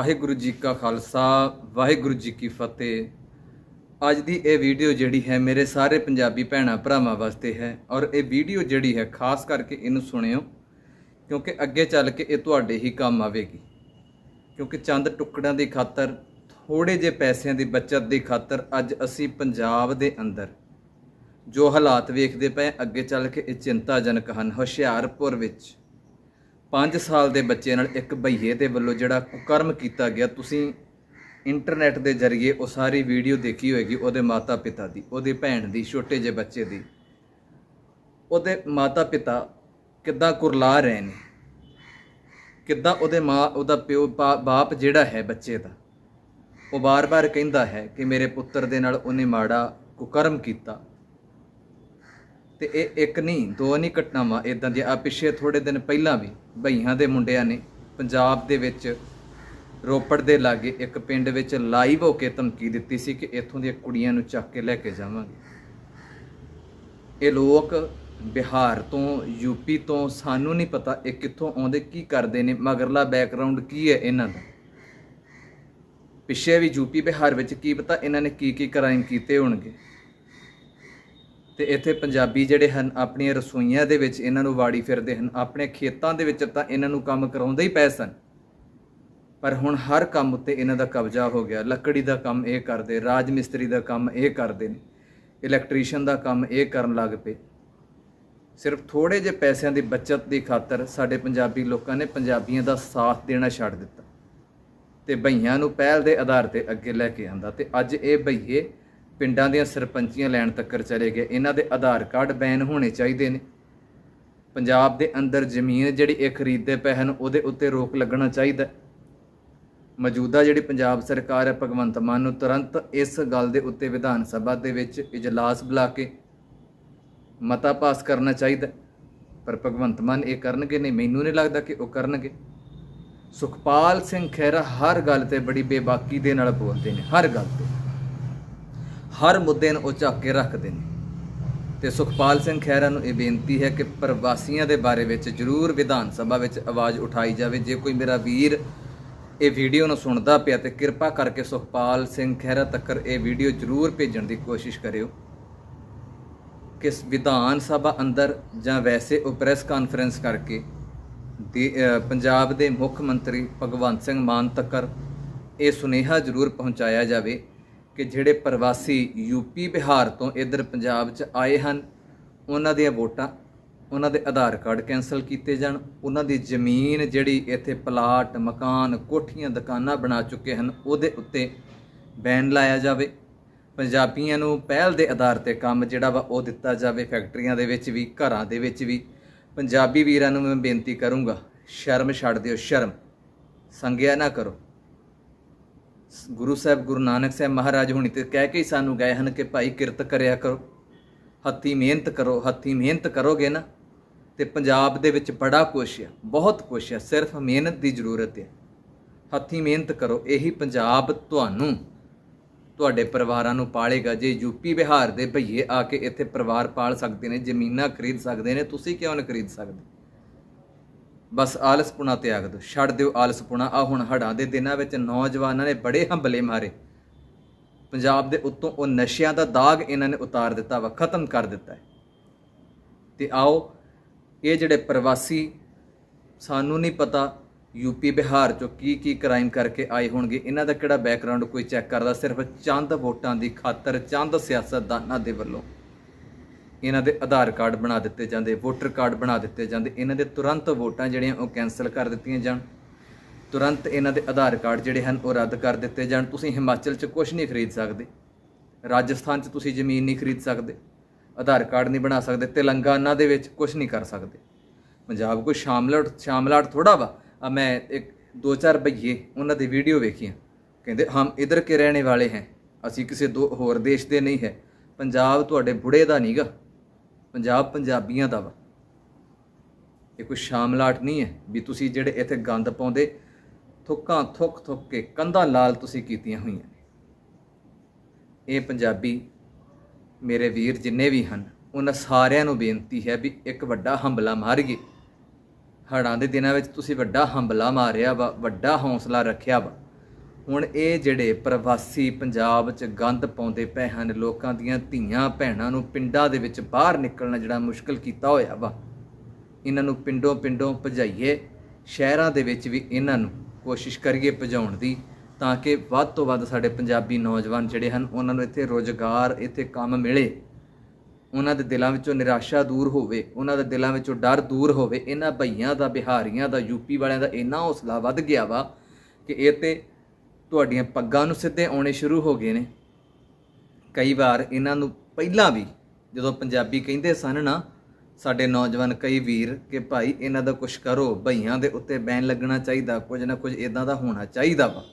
ਵਾਹਿਗੁਰੂ ਜੀ ਕਾ ਖਾਲਸਾ, ਵਾਹਿਗੁਰੂ ਜੀ ਕੀ ਫਤਿਹ। ਅੱਜ ਦੀ ਇਹ ਵੀਡੀਓ ਜਿਹੜੀ ਹੈ ਮੇਰੇ ਸਾਰੇ ਪੰਜਾਬੀ ਭੈਣਾਂ ਭਰਾਵਾਂ ਵਾਸਤੇ ਹੈ ਔਰ ਇਹ ਵੀਡੀਓ ਜਿਹੜੀ ਹੈ ਖਾਸ ਕਰਕੇ ਇਹਨੂੰ ਸੁਣਿਓ, ਕਿਉਂਕਿ ਅੱਗੇ ਚੱਲ ਕੇ ਇਹ ਤੁਹਾਡੇ ਹੀ ਕੰਮ ਆਵੇਗੀ। ਕਿਉਂਕਿ ਚੰਦ ਟੁਕੜਿਆਂ ਦੀ ਖਾਤਰ ਥੋੜੇ ਜਿਹੇ ਪੈਸਿਆਂ ਦੀ ਬਚਤ ਦੀ ਖਾਤਰ ਅੱਜ ਅਸੀਂ ਪੰਜਾਬ ਦੇ ਅੰਦਰ, ਜੋ ਹਾਲਾਤ ਵੇਖਦੇ ਪਏ, ਅੱਗੇ ਚੱਲ ਕੇ ਇਹ ਚਿੰਤਾਜਨਕ ਹਨ, ਹੁਸ਼ਿਆਰਪੁਰ ਵਿੱਚ। 5 ਸਾਲ ਦੇ ਬੱਚੇ ਨਾਲ ਇੱਕ ਭਈਏ ਦੇ ਵੱਲੋਂ ਜਿਹੜਾ ਕੁਕਰਮ ਕੀਤਾ ਗਿਆ, ਤੁਸੀਂ ਇੰਟਰਨੈਟ ਦੇ ਜ਼ਰੀਏ ਉਹ ਸਾਰੀ ਵੀਡੀਓ ਦੇਖੀ ਹੋਏਗੀ ਉਹਦੇ ਮਾਤਾ ਪਿਤਾ ਦੀ, ਉਹਦੀ ਭੈਣ ਦੀ, ਛੋਟੇ ਜਿਹੇ ਬੱਚੇ ਦੀ। ਉਹਦੇ ਮਾਤਾ ਪਿਤਾ ਕਿੱਦਾਂ ਕੁਰਲਾ ਰਹੇ ਨੇ? ਕਿੱਦਾਂ ਉਹਦੇ ਮਾਂ, ਉਹਦਾ ਪਿਓ ਬਾ- ਬਾਪ ਜਿਹੜਾ ਹੈ ਬੱਚੇ ਦਾ, ਉਹ ਬਾਰ-ਬਾਰ ਕਹਿੰਦਾ ਹੈ ਕਿ ਮੇਰੇ ਪੁੱਤਰ ਦੇ ਨਾਲ ਉਹਨੇ ਮਾੜਾ ਕੁਕਰਮ ਕੀਤਾ। ਤੇ ਇਹ ਇੱਕ ਨਹੀਂ, ਦੋ ਨਹੀਂ ਘਟਨਾਵਾਂ ਇਦਾਂ ਦੀਆਂ ਆ, ਪਿਛੇ ਥੋੜੇ ਦਿਨ ਪਹਿਲਾਂ ਵੀ ਭਈਆਂ ਦੇ ਮੁੰਡਿਆਂ ਨੇ ਪੰਜਾਬ ਦੇ ਵਿੱਚ ਰੋਪੜ ਦੇ ਲਾਗੇ ਇੱਕ ਪਿੰਡ ਵਿੱਚ ਲਾਈਵ ਹੋ ਕੇ ਧਮਕੀ ਦਿੱਤੀ ਸੀ ਕਿ ਇੱਥੋਂ ਦੀਆਂ ਕੁੜੀਆਂ ਨੂੰ ਚੱਕ ਕੇ ਲੈ ਕੇ ਜਾਵਾਂਗੇ। ਇਹ ਲੋਕ ਬਿਹਾਰ ਤੋਂ ਯੂਪੀ ਤੋਂ, ਸਾਨੂੰ ਨਹੀਂ ਪਤਾ ਇਹ ਕਿੱਥੋਂ ਆਉਂਦੇ, ਕੀ ਕਰਦੇ ਨੇ, ਮਗਰਲਾ ਬੈਕਗ੍ਰਾਉਂਡ ਕੀ ਹੈ ਇਹਨਾਂ ਦਾ? ਪਿੱਛੇ ਵੀ ਯੂਪੀ ਬਿਹਾਰ ਵਿੱਚ ਕੀ ਪਤਾ ਇਹਨਾਂ ਨੇ ਕੀ ਕੀ ਕ੍ਰਾਈਮ ਕੀਤੇ ਹੋਣਗੇ? ਤੇ ਇੱਥੇ ਪੰਜਾਬੀ ਜਿਹੜੇ ਹਨ, ਆਪਣੀਆਂ ਰਸੋਈਆਂ ਦੇ ਵਿੱਚ ਇਹਨਾਂ ਨੂੰ ਵਾੜੀ ਫਿਰਦੇ ਹਨ। ਆਪਣੇ ਖੇਤਾਂ ਦੇ ਵਿੱਚ ਤਾਂ ਇਹਨਾਂ ਨੂੰ ਕੰਮ ਕਰਾਉਂਦੇ ਹੀ ਪਏ ਸਨ। ਪਰ ਹੁਣ ਹਰ ਕੰਮ ਉੱਤੇ ਇਹਨਾਂ ਦਾ ਕਬਜ਼ਾ ਹੋ ਗਿਆ। ਲੱਕੜੀ ਦਾ ਕੰਮ ਇਹ ਕਰਦੇ ਰਾਜ ਮਿਸਤਰੀ ਦਾ ਕੰਮ ਇਹ ਕਰਦੇ ਨੇ। ਇਲੈਕਟ੍ਰੀਸ਼ੀਅਨ ਦਾ ਕੰਮ ਇਹ ਕਰਨ ਲੱਗ ਪਏ। ਸਿਰਫ ਥੋੜੇ ਜਿਹੇ ਪੈਸਿਆਂ ਦੀ ਬਚਤ ਦੀ ਖਾਤਰ ਸਾਡੇ ਪੰਜਾਬੀ ਲੋਕਾਂ ਨੇ ਪੰਜਾਬੀਆਂ ਦਾ ਸਾਥ ਦੇਣਾ ਛੱਡ ਦਿੱਤਾ। ਤੇ ਭਈਆਂ ਨੂੰ ਪਹਿਲ ਦੇ ਆਧਾਰ ਤੇ ਅੱਗੇ ਲੈ ਕੇ ਆਂਦਾ ਤੇ ਅੱਜ ਇਹ ਭਈਏ ਪਿੰਡਾਂ ਦੀਆਂ ਸਰਪੰਚੀਆਂ ਲੈਣ ਤੱਕਰ ਚਲੇ ਗਏ। ਇਹਨਾਂ ਦੇ ਆਧਾਰ ਕਾਰਡ ਬੈਨ ਹੋਣੇ ਚਾਹੀਦੇ ਨੇ। ਪੰਜਾਬ ਦੇ ਅੰਦਰ ਜ਼ਮੀਨ ਜਿਹੜੀ ਇਹ ਖਰੀਦਦੇ ਪਏ ਹਨ, ਉਹਦੇ ਉੱਤੇ ਰੋਕ ਲੱਗਣਾ ਚਾਹੀਦਾ ਮੌਜੂਦਾ ਜਿਹੜੀ ਪੰਜਾਬ ਸਰਕਾਰ ਹੈ, ਭਗਵੰਤ ਮਾਨ ਨੂੰ ਤੁਰੰਤ ਇਸ ਗੱਲ ਦੇ ਉੱਤੇ ਵਿਧਾਨ ਸਭਾ ਦੇ ਵਿੱਚ ਇਜਲਾਸ ਬੁਲਾ ਕੇ ਮਤਾ ਪਾਸ ਕਰਨਾ ਚਾਹੀਦਾ ਪਰ ਭਗਵੰਤ ਮਾਨ ਇਹ ਕਰਨਗੇ ਨਹੀਂ। ਮੈਨੂੰ ਨਹੀਂ ਲੱਗਦਾ ਕਿ ਉਹ ਕਰਨਗੇ। ਸੁਖਪਾਲ ਸਿੰਘ ਖਹਿਰਾ ਹਰ ਗੱਲ ਤੇ ਬੜੀ ਬੇਬਾਕੀ ਦੇ ਨਾਲ ਬੋਲਦੇ ਨੇ, ਹਰ ਗੱਲ ਤੇ। ਹਰ ਮੁੱਦੇ ਨੂੰ ਉਹ ਚੱਕ ਕੇ ਰੱਖਦੇ ਨੇ। ਤੇ ਸੁਖਪਾਲ ਸਿੰਘ ਖਹਿਰਾ ਨੂੰ ਇਹ ਬੇਨਤੀ ਹੈ ਕਿ ਪ੍ਰਵਾਸੀਆਂ ਦੇ ਬਾਰੇ ਵਿੱਚ ਜ਼ਰੂਰ ਵਿਧਾਨ ਸਭਾ ਵਿੱਚ ਆਵਾਜ਼ ਉਠਾਈ ਜਾਵੇ। ਜੇ ਕੋਈ ਮੇਰਾ ਵੀਰ ਇਹ ਵੀਡੀਓ ਨੂੰ ਸੁਣਦਾ ਪਿਆ ਤੇ ਕਿਰਪਾ ਕਰਕੇ ਸੁਖਪਾਲ ਸਿੰਘ ਖਹਿਰਾ ਤੱਕ ਇਹ ਵੀਡੀਓ ਜ਼ਰੂਰ ਭੇਜਣ ਦੀ ਕੋਸ਼ਿਸ਼ ਕਰਿਓ ਕਿ ਵਿਧਾਨ ਸਭਾ ਅੰਦਰ ਜਾਂ ਵੈਸੇ ਉਹ ਪ੍ਰੈਸ ਕਾਨਫਰੰਸ ਕਰਕੇ ਦੇ ਪੰਜਾਬ ਦੇ ਮੁੱਖ ਮੰਤਰੀ ਭਗਵੰਤ ਸਿੰਘ ਮਾਨ ਤੱਕ ਇਹ ਸੁਨੇਹਾ ਜ਼ਰੂਰ ਪਹੁੰਚਾਇਆ ਜਾਵੇ ਕਿ ਜਿਹੜੇ ਪ੍ਰਵਾਸੀ ਯੂਪੀ ਬਿਹਾਰ ਤੋਂ ਇੱਧਰ ਪੰਜਾਬ 'ਚ ਆਏ ਹਨ, ਉਹਨਾਂ ਦੀਆਂ ਵੋਟਾਂ, ਉਹਨਾਂ ਦੇ ਆਧਾਰ ਕਾਰਡ ਕੈਨਸਲ ਕੀਤੇ ਜਾਣ, ਉਹਨਾਂ ਦੀ ਜ਼ਮੀਨ ਜਿਹੜੀ ਇੱਥੇ ਪਲਾਟ, ਮਕਾਨ, ਕੋਠੀਆਂ, ਦੁਕਾਨਾਂ ਬਣਾ ਚੁੱਕੇ ਹਨ, ਉਹਦੇ ਉੱਤੇ ਬੈਨ ਲਾਇਆ ਜਾਵੇ। ਪੰਜਾਬੀਆਂ ਨੂੰ ਪਹਿਲ ਦੇ ਆਧਾਰ ਤੇ ਕੰਮ ਜਿਹੜਾ ਵਾ ਉਹ ਦਿੱਤਾ ਜਾਵੇ, ਫੈਕਟਰੀਆਂ ਦੇ ਵਿੱਚ ਵੀ, ਘਰਾਂ ਦੇ ਵਿੱਚ ਵੀ। ਪੰਜਾਬੀ ਵੀਰਾਂ ਨੂੰ ਮੈਂ ਬੇਨਤੀ ਕਰੂੰਗਾ, ਸ਼ਰਮ ਛੱਡ ਦਿਓ, ਸ਼ਰਮ। ਸੰਗਿਆ ਨਾ ਕਰੋ। ਗੁਰੂ ਸਾਹਿਬ ਗੁਰੂ ਨਾਨਕ ਸਾਹਿਬ ਮਹਾਰਾਜ ਹੁਣੀ ਤੇ ਕਹਿ ਕੇ ਹੀ ਸਾਨੂੰ ਗਏ ਹਨ ਕਿ ਭਾਈ ਕਿਰਤ ਕਰਿਆ ਕਰੋ, ਹੱਥੀ ਮਿਹਨਤ ਕਰੋ, ਹੱਥੀ ਮਿਹਨਤ ਕਰੋਗੇ ਨਾ, ਤੇ ਪੰਜਾਬ ਦੇ ਵਿੱਚ ਬੜਾ ਕੁਛ ਹੈ ਬਹੁਤ ਕੁਛ ਹੈ ਸਿਰਫ ਮਿਹਨਤ ਦੀ ਜ਼ਰੂਰਤ ਹੈ ਹੱਥੀ ਮਿਹਨਤ ਕਰੋ, ਇਹੀ ਪੰਜਾਬ ਤੁਹਾਨੂੰ, ਤੁਹਾਡੇ ਪਰਿਵਾਰਾਂ ਨੂੰ ਪਾਲੇਗਾ। ਜੇ ਯੂਪੀ ਬਿਹਾਰ ਦੇ ਭਈਏ ਆ ਕੇ ਇੱਥੇ ਪਰਿਵਾਰ ਪਾਲ ਸਕਦੇ ਨੇ, ਜ਼ਮੀਨਾਂ ਖਰੀਦ ਸਕਦੇ ਨੇ, ਤੁਸੀਂ ਕਿਉਂ ਨਹੀਂ ਖਰੀਦ ਸਕਦੇ? ਬਸ ਆਲਸਪੁਣਾ ਤਿਆਗ ਦਿਓ ਛੱਡ ਦਿਓ ਆਲਸਪੁਣਾ ਆ ਹੁਣ ਹੜਾਂ ਦੇ ਦਿਨਾਂ ਵਿੱਚ ਨੌਜਵਾਨਾਂ ਨੇ ਬੜੇ ਹੰਬਲੇ ਮਾਰੇ। ਪੰਜਾਬ ਦੇ ਉੱਤੋਂ ਉਹ ਨਸ਼ਿਆਂ ਦਾ ਦਾਗ ਇਹਨਾਂ ਨੇ ਉਤਾਰ ਦਿੱਤਾ ਵਾ, ਖਤਮ ਕਰ ਦਿੱਤਾ ਹੈ। ਤੇ ਆਓ, ਇਹ ਜਿਹੜੇ ਪ੍ਰਵਾਸੀ, ਸਾਨੂੰ ਨਹੀਂ ਪਤਾ ਯੂਪੀ ਬਿਹਾਰ ਚੋਂ ਕੀ ਕੀ ਕ੍ਰਾਈਮ ਕਰਕੇ ਆਏ ਹੋਣਗੇ। ਇਹਨਾਂ ਦਾ ਕਿਹੜਾ ਬੈਕਗ੍ਰਾਉਂਡ ਕੋਈ ਚੈੱਕ ਕਰਦਾ? ਸਿਰਫ ਚੰਦ ਵੋਟਾਂ ਦੀ ਖਾਤਰ, ਚੰਦ ਸਿਆਸਤਦਾਨਾਂ ਦੇ ਵੱਲੋਂ। ਇਹਨਾਂ ਦੇ ਆਧਾਰ ਕਾਰਡ ਬਣਾ ਦਿੱਤੇ ਜਾਂਦੇ, ਵੋਟਰ ਕਾਰਡ ਬਣਾ ਦਿੱਤੇ ਜਾਂਦੇ, ਇਹਨਾਂ ਦੇ ਤੁਰੰਤ ਵੋਟਾਂ ਜਿਹੜੀਆਂ ਉਹ ਕੈਨਸਲ ਕਰ ਦਿੱਤੀਆਂ ਜਾਣ। ਤੁਰੰਤ ਇਹਨਾਂ ਦੇ ਆਧਾਰ ਕਾਰਡ ਜਿਹੜੇ ਹਨ ਉਹ ਰੱਦ ਕਰ ਦਿੱਤੇ ਜਾਣ। ਤੁਸੀਂ ਹਿਮਾਚਲ 'ਚ ਕੁਝ ਨਹੀਂ ਖਰੀਦ ਸਕਦੇ। ਰਾਜਸਥਾਨ 'ਚ ਤੁਸੀਂ ਜ਼ਮੀਨ ਨਹੀਂ ਖਰੀਦ ਸਕਦੇ। ਆਧਾਰ ਕਾਰਡ ਨਹੀਂ ਬਣਾ ਸਕਦੇ। ਤੇਲੰਗਾਨਾ ਦੇ ਵਿੱਚ ਕੁਝ ਨਹੀਂ ਕਰ ਸਕਦੇ। ਪੰਜਾਬ ਕੋਈ ਸ਼ਾਮਲਾਟ ਸ਼ਾਮਲਾਟ ਥੋੜਾ ਵਾ। ਆ ਮੈਂ ਇੱਕ ਦੋ ਚਾਰ ਭਈਏ ਉਹਨਾਂ ਦੀ ਵੀਡੀਓ ਵੇਖੀਆਂ। ਕਹਿੰਦੇ, ਹਮ ਇਧਰ ਕੇ ਰਹਿਣੇ ਵਾਲੇ ਹੈ। ਅਸੀਂ ਕਿਸੇ ਦੋ ਹੋਰ ਦੇਸ਼ ਦੇ ਨਹੀਂ ਹੈ। ਪੰਜਾਬ ਤੁਹਾਡੇ ਬੁੜੇ ਦਾ ਨਹੀਂਗਾ ਪੰਜਾਬ ਪੰਜਾਬੀਆਂ ਦਾ ਵਾ। ਇਹ ਕੋਈ ਸ਼ਾਮਲਾਟ ਨਹੀਂ ਹੈ ਵੀ ਤੁਸੀਂ ਜਿਹੜੇ ਇੱਥੇ ਗੰਦ ਪਾਉਂਦੇ, ਥੁੱਕਾਂ ਥੁੱਕ ਥੁੱਕ ਕੇ ਕੰਧਾਂ ਲਾਲ ਤੁਸੀਂ ਕੀਤੀਆਂ ਹੋਈਆਂ ਨੇ। ਇਹ ਪੰਜਾਬੀ ਮੇਰੇ ਵੀਰ ਜਿੰਨੇ ਵੀ ਹਨ, ਉਹਨਾਂ ਸਾਰਿਆਂ ਨੂੰ ਬੇਨਤੀ ਹੈ ਵੀ ਇੱਕ ਵੱਡਾ ਹੰਬਲਾ ਮਾਰੀਏ। ਹੜ੍ਹਾਂ ਦੇ ਦਿਨਾਂ ਵਿੱਚ ਤੁਸੀਂ ਵੱਡਾ ਹੰਬਲਾ ਮਾਰਿਆ ਵਾ, ਵੱਡਾ ਹੌਸਲਾ ਰੱਖਿਆ ਵਾ। ਹੁਣ ਇਹ ਜਿਹੜੇ ਪ੍ਰਵਾਸੀ ਪੰਜਾਬ 'ਚ ਗੰਦ ਪਾਉਂਦੇ ਪਏ ਹਨ, ਲੋਕਾਂ ਦੀਆਂ ਧੀਆਂ ਭੈਣਾਂ ਨੂੰ ਪਿੰਡਾਂ ਦੇ ਵਿੱਚ ਬਾਹਰ ਨਿਕਲਣਾ ਜਿਹੜਾ ਮੁਸ਼ਕਲ ਕੀਤਾ ਹੋਇਆ ਵਾ। ਇਹਨਾਂ ਨੂੰ ਪਿੰਡੋਂ ਪਿੰਡੋਂ ਭਜਾਈਏ, ਸ਼ਹਿਰਾਂ ਦੇ ਵਿੱਚ ਵੀ ਇਹਨਾਂ ਨੂੰ ਕੋਸ਼ਿਸ਼ ਕਰੀਏ ਭਜਾਉਣ ਦੀ, ਤਾਂ ਕਿ ਵੱਧ ਤੋਂ ਵੱਧ ਸਾਡੇ ਪੰਜਾਬੀ ਨੌਜਵਾਨ ਜਿਹੜੇ ਹਨ, ਉਹਨਾਂ ਨੂੰ ਇੱਥੇ ਰੋਜ਼ਗਾਰ, ਇੱਥੇ ਕੰਮ ਮਿਲੇ। ਉਹਨਾਂ ਦੇ ਦਿਲਾਂ ਵਿੱਚੋਂ ਨਿਰਾਸ਼ਾ ਦੂਰ ਹੋਵੇ, ਉਹਨਾਂ ਦੇ ਦਿਲਾਂ ਵਿੱਚੋਂ ਡਰ ਦੂਰ ਹੋਵੇ, ਇਹਨਾਂ ਭਈਆਂ ਦਾ, ਬਿਹਾਰੀਆਂ ਦਾ, ਯੂਪੀ ਵਾਲਿਆਂ ਦਾ ਇੰਨਾ ਹੌਸਲਾ ਵੱਧ ਗਿਆ ਵਾ ਕਿ ਇਹ ਤੇ ਤੁਹਾਡੀਆਂ ਪੱਗਾਂ ਨੂੰ ਸਿੱਧੇ ਆਉਣੇ ਸ਼ੁਰੂ ਹੋ ਗਏ ਨੇ। ਕਈ ਵਾਰ ਇਹਨਾਂ ਨੂੰ ਪਹਿਲਾਂ ਵੀ ਜਦੋਂ ਪੰਜਾਬੀ ਕਹਿੰਦੇ ਸਨ ਨਾ, ਸਾਡੇ ਨੌਜਵਾਨ ਕਈ ਵੀਰ ਕਿ ਭਾਈ ਇਹਨਾਂ ਦਾ ਕੁਝ ਕਰੋ ਭਈਆਂ ਦੇ ਉੱਤੇ ਬੈਨ ਲੱਗਣਾ ਚਾਹੀਦਾ, ਕੁਝ ਨਾ ਕੁਝ ਇਦਾਂ ਦਾ ਹੋਣਾ ਚਾਹੀਦਾ ਵਾ।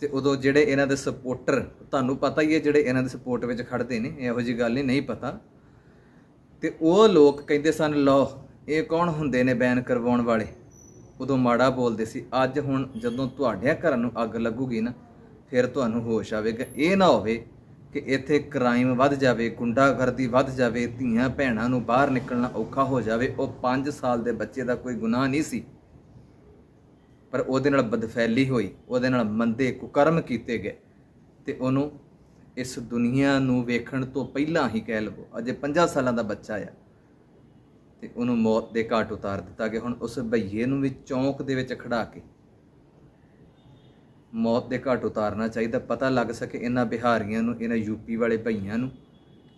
ਤੇ ਉਦੋਂ ਜਿਹੜੇ ਇਹਨਾਂ ਦੇ ਸਪੋਰਟਰ, ਤੁਹਾਨੂੰ ਪਤਾ ਹੀ ਹੈ ਜਿਹੜੇ ਇਹਨਾਂ ਦੇ ਸਪੋਰਟ ਵਿੱਚ ਖੜਦੇ ਨੇ, ਇਹੋ ਜੀ ਗੱਲ ਨਹੀਂ ਨਹੀਂ ਪਤਾ। ਤੇ ਉਹ ਲੋਕ ਕਹਿੰਦੇ ਸਨ, ਲਓ, ਇਹ ਕੌਣ ਹੁੰਦੇ ਨੇ ਬੈਨ ਕਰਵਾਉਣ ਵਾਲੇ? ਉਦੋਂ ਮਾੜਾ ਬੋਲਦੇ ਸੀ, ਅੱਜ ਹੁਣ ਜਦੋਂ ਤੁਹਾਡਿਆਂ ਘਰਾਂ ਨੂੰ ਅੱਗ ਲੱਗੂਗੀ ਨਾ, ਫਿਰ ਤੁਹਾਨੂੰ ਹੋਸ਼ ਆਵੇਗਾ। ਇਹ ਨਾ ਹੋਵੇ ਕਿ ਇੱਥੇ ਕ੍ਰਾਈਮ ਵੱਧ ਜਾਵੇ, ਗੁੰਡਾਗਰਦੀ ਵੱਧ ਜਾਵੇ, ਧੀਆਂ ਭੈਣਾਂ ਨੂੰ ਬਾਹਰ ਨਿਕਲਣਾ ਔਖਾ ਹੋ ਜਾਵੇ, ਉਹ 5 ਸਾਲ ਦੇ ਬੱਚੇ ਦਾ ਕੋਈ ਗੁਨਾਹ ਨਹੀਂ ਸੀ। ਪਰ ਉਹਦੇ ਨਾਲ ਬਦਫੈਲੀ ਹੋਈ, ਉਹਦੇ ਨਾਲ ਮੰਦੇ ਕੁਕਰਮ ਕੀਤੇ ਗਏ ਤੇ ਉਹਨੂੰ ਇਸ ਦੁਨੀਆ ਨੂੰ ਵੇਖਣ ਤੋਂ ਪਹਿਲਾਂ ਹੀ ਕਹਿ ਲਵੋ, ਅਜੇ 5 ਸਾਲਾਂ ਦਾ ਬੱਚਾ ਆ। ਤੇ ਉਹਨੂੰ ਮੌਤ ਦੇ ਘਾਟ ਉਤਾਰ ਦਿੱਤਾ ਗਿਆ। ਹੁਣ ਉਸ ਭਈਏ ਨੂੰ ਵੀ ਚੌਂਕ ਦੇ ਵਿੱਚ ਖੜਾ ਕੇ ਮੌਤ ਦੇ ਘਾਟ ਉਤਾਰਨਾ ਚਾਹੀਦਾ। ਪਤਾ ਲੱਗ ਸਕੇ ਇਹਨਾਂ ਬਿਹਾਰੀਆਂ ਨੂੰ, ਇਹਨਾਂ ਯੂਪੀ ਵਾਲੇ ਭਈਆਂ ਨੂੰ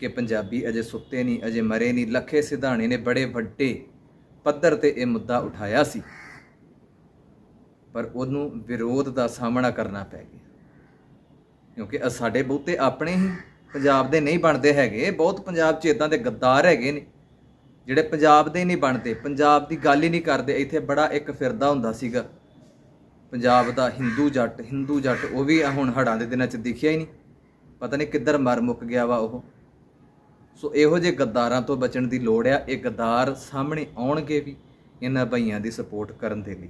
ਕਿ ਪੰਜਾਬੀ ਅਜੇ ਸੁੱਤੇ ਨਹੀਂ, ਅਜੇ ਮਰੇ ਨਹੀਂ। ਲੱਖੇ ਸਿਧਾਣੇ ਨੇ ਬੜੇ ਵੱਡੇ ਪੱਧਰ ਤੇ ਇਹ ਮੁੱਦਾ ਉਠਾਇਆ ਸੀ। ਪਰ ਉਹਨੂੰ ਵਿਰੋਧ ਦਾ ਸਾਹਮਣਾ ਕਰਨਾ ਪੈ ਗਿਆ। ਕਿਉਂਕਿ ਸਾਡੇ ਬਹੁਤੇ ਆਪਣੇ ਹੀ ਪੰਜਾਬ ਦੇ ਨਹੀਂ ਬਣਦੇ ਹੈਗੇ। ਬਹੁਤ ਪੰਜਾਬ 'ਚ ਇਦਾਂ ਦੇ ਗੱਦਾਰ ਹੈਗੇ ਨੇ। ਜਿਹੜੇ ਪੰਜਾਬ ਦੇ ਨਹੀਂ ਬਣਦੇ, ਪੰਜਾਬ ਦੀ ਗੱਲ ਹੀ ਨਹੀਂ ਕਰਦੇ, ਇੱਥੇ ਬੜਾ ਇੱਕ ਫਿਰਦਾ ਹੁੰਦਾ ਸੀਗਾ। ਪੰਜਾਬ ਦਾ ਹਿੰਦੂ ਜੱਟ ਹਿੰਦੂ ਜੱਟ, ਉਹ ਵੀ ਹੁਣ ਹੜਾਂ ਦੇ ਦਿਨਾਂ 'ਚ ਦਿਖਿਆ ਹੀ ਨਹੀਂ। ਪਤਾ ਨਹੀਂ ਕਿੱਧਰ ਮਰ ਮੁੱਕ ਗਿਆ ਵਾ ਉਹ। ਸੋ ਇਹੋ ਜਿਹੇ ਗੱਦਾਰਾਂ ਤੋਂ ਬਚਣ ਦੀ ਲੋੜ ਆ, ਇਹ ਗੱਦਾਰ ਸਾਹਮਣੇ ਆਉਣਗੇ ਵੀ, ਇਹਨਾਂ ਬਈਆਂ ਦੀ ਸਪੋਰਟ ਕਰਨ ਦੇ ਲਈ।